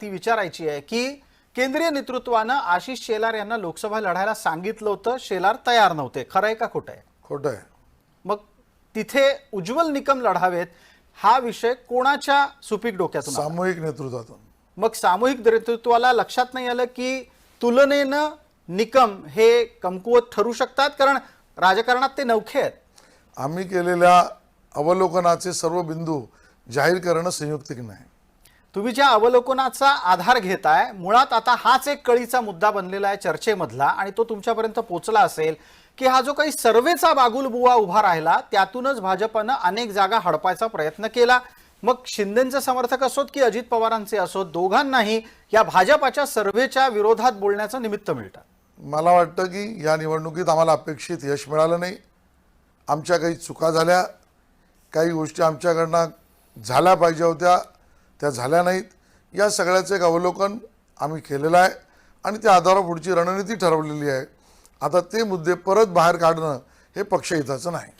ती विचारायची आहे की केंद्रीय नेतृत्वानं आशिष शेलार यांना लोकसभा लढायला सांगितलं होतं. शेलार तयार नव्हते. खरं आहे का खोटं आहे? खोटं आहे. मग तिथे उज्ज्वल निकम लढावेत हा विषय कोणाच्या सुपीक डोक्यातून आला? सामूहिक नेतृत्वातून. मग सामूहिक नेतृत्वाला लक्षात नाही आलं की तुलनेनं निकम हे कमकुवत ठरू शकतात? कारण राजकारणात ते नौखे आहेत. आम्ही केलेल्या अवलोकनाचे सर्व बिंदू जाहीर करणं संयुक्तिक नाही. तुम्ही ज्या अवलोकनाचा आधार घेताय मुळात आता हाच एक कळीचा मुद्दा बनलेला आहे चर्चेमधला आणि तो तुमच्यापर्यंत पोचला असेल की हा जो काही सर्वेचा बागुलबुवा उभा राहिला त्यातूनच भाजपनं अनेक जागा हडपायचा प्रयत्न केला. मग शिंदेचे समर्थक असोत की अजित पवारांचे असोत दोघांनाही या भाजपाच्या सर्व्हेच्या विरोधात बोलण्याचं निमित्त मिळतं? मला वाटतं की या निवडणुकीत आम्हाला अपेक्षित यश मिळालं नाही. आमच्या काही चुका झाल्या काही गोष्टी आमच्याकडनं झाल्या पाहिजे होत्या. त्या झाल्या नाहीत. या सगळ्याचं एक अवलोकन आम्ही केलेलं आहे आणि त्या आधारावर पुढची रणनीती ठरवलेली आहे. आता ते मुद्दे परत बाहेर काढणं हे पक्षहिताचं नाही.